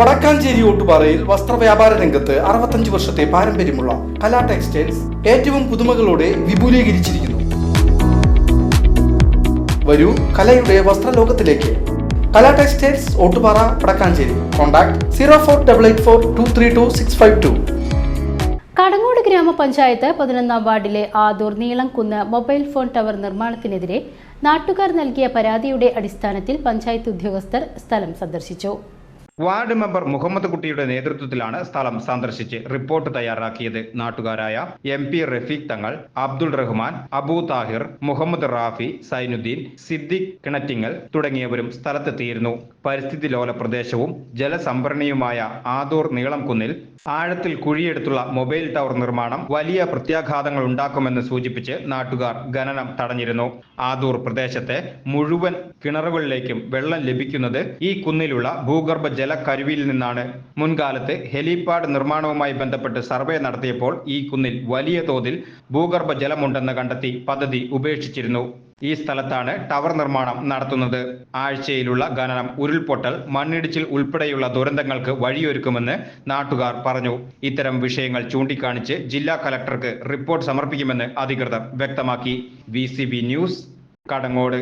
വടക്കാഞ്ചേരി ഓട്ടുപാറയിൽ വസ്ത്രവ്യാപാര രംഗത്ത് അറുപത്തഞ്ച് വർഷത്തെ പാരമ്പര്യമുള്ള കലാ ടെക്സ്റ്റൈൽസ് ഏറ്റവും പുതുമകളോടെ വിപുലീകരിച്ചിരിക്കുന്നു. വരൂ കലയുടെ വസ്ത്രലോകത്തിലേക്ക്. Kala textiles Ottupara Vadakkanchery. Contact zero four double eight four two three two six five two. Kadangode ഗ്രാമപഞ്ചായത്ത് പതിനൊന്നാം വാർഡിലെ Adoor Neelamkunnu mobile phone tower നിർമ്മാണത്തിനെതിരെ നാട്ടുകാർ നൽകിയ പരാതിയുടെ അടിസ്ഥാനത്തിൽ പഞ്ചായത്ത് ഉദ്യോഗസ്ഥർ സ്ഥലം സന്ദർശിച്ചു. വാർഡ് മെമ്പർ മുഹമ്മദ് കുട്ടിയുടെ നേതൃത്വത്തിലാണ് സ്ഥലം സന്ദർശിച്ച് റിപ്പോർട്ട് തയ്യാറാക്കിയത്. നാട്ടുകാരായ എം പി റഫീഖ് തങ്ങൾ അബ്ദുൾ റഹ്മാൻ അബൂ താഹിർ മുഹമ്മദ് റാഫി സൈനുദ്ദീൻ സിദ്ദിഖ് കിണറ്റിങ്ങൽ തുടങ്ങിയവരും സ്ഥലത്തെത്തിയിരുന്നു. പരിസ്ഥിതി ലോല പ്രദേശവും ജലസംഭരണിയുമായ ആദൂർ നീളംകുന്നിൽ ആഴത്തിൽ കുഴിയെടുത്തുള്ള മൊബൈൽ ടവർ നിർമ്മാണം വലിയ പ്രത്യാഘാതങ്ങൾ ഉണ്ടാക്കുമെന്ന് സൂചിപ്പിച്ച് നാട്ടുകാർ ഖനനം തടഞ്ഞിരുന്നു. ആദൂർ പ്രദേശത്തെ മുഴുവൻ കിണറുകളിലേക്കും വെള്ളം ലഭിക്കുന്നത് ഈ കുന്നിലുള്ള ഭൂഗർഭ ജലക്കരുവിയിൽ നിന്നാണ്. മുൻകാലത്ത് ഹെലിപാഡ് നിർമ്മാണവുമായി ബന്ധപ്പെട്ട് സർവേ നടത്തിയപ്പോൾ ഈ കുന്നിൽ വലിയ തോതിൽ ഭൂഗർഭ ജലമുണ്ടെന്ന് കണ്ടെത്തി പദ്ധതി ഉപേക്ഷിച്ചിരുന്നു. ഈ സ്ഥലത്താണ് ടവർ നിർമ്മാണം നടത്തുന്നത്. ആഴ്ചയിലുള്ള ഖനനം ഉരുൾപൊട്ടൽ മണ്ണിടിച്ചിൽ ഉൾപ്പെടെയുള്ള ദുരന്തങ്ങൾക്ക് വഴിയൊരുക്കുമെന്ന് നാട്ടുകാർ പറഞ്ഞു. ഇത്തരം വിഷയങ്ങൾ ചൂണ്ടിക്കാണിച്ച് ജില്ലാ കലക്ടർക്ക് റിപ്പോർട്ട് സമർപ്പിക്കുമെന്ന് അധികൃതർ വ്യക്തമാക്കി. V news Kadangode.